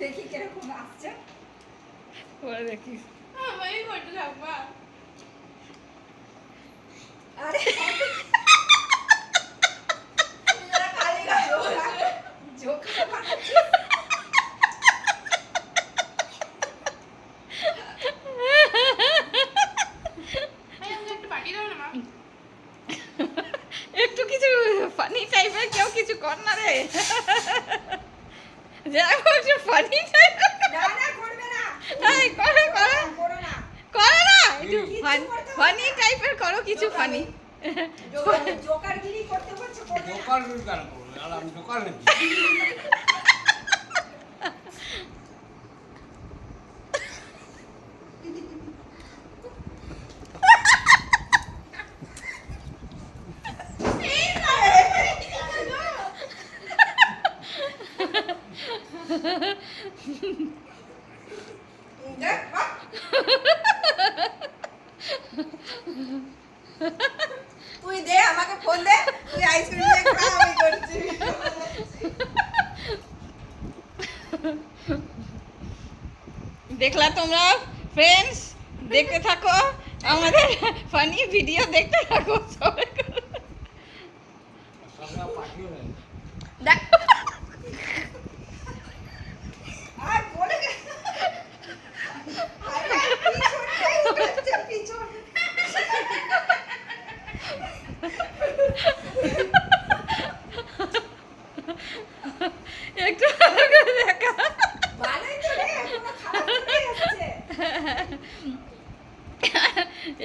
দেখি কীরকম আসছে। দেখি আমি ফটো রাখবা ফানি টাইপের কেউ কিছু কর না রে। যা একটু ফানি টাইপের না না করবে না। এই করো করো। করো না। করো না। একটু ফানি। টাইপের করো কিছু ফানি জোকার- জোকারগিরি করতে করতে করব আর আমি দোকান নাকি দেখ বাহ। তুই দে আমাকে ফোন দে তুই আইসক্রিম দিয়ে খা আমি করছি দেখলা তোমরা ফ্রেন্ডস দেখতে থাকো আমাদের ফানি ভিডিও দেখতে থাকো সবাই করো। সবটা পাঠিয়ে দেয় দেখ আর বলে গে আরে পিছনটাই উঠেছে পিছন একটু ভালো করে দেখা।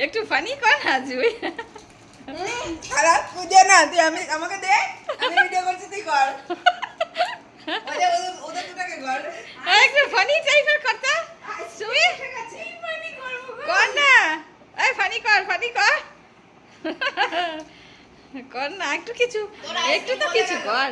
একটু ফানি কর না জুই খারাপ বুঝে না তুই আমি আমাকে দে আমি ভিডিও করছি তুই কর কর না ফানি কর ফানি কর। কর না, একটু কিছু, একটু তো কিছু কর।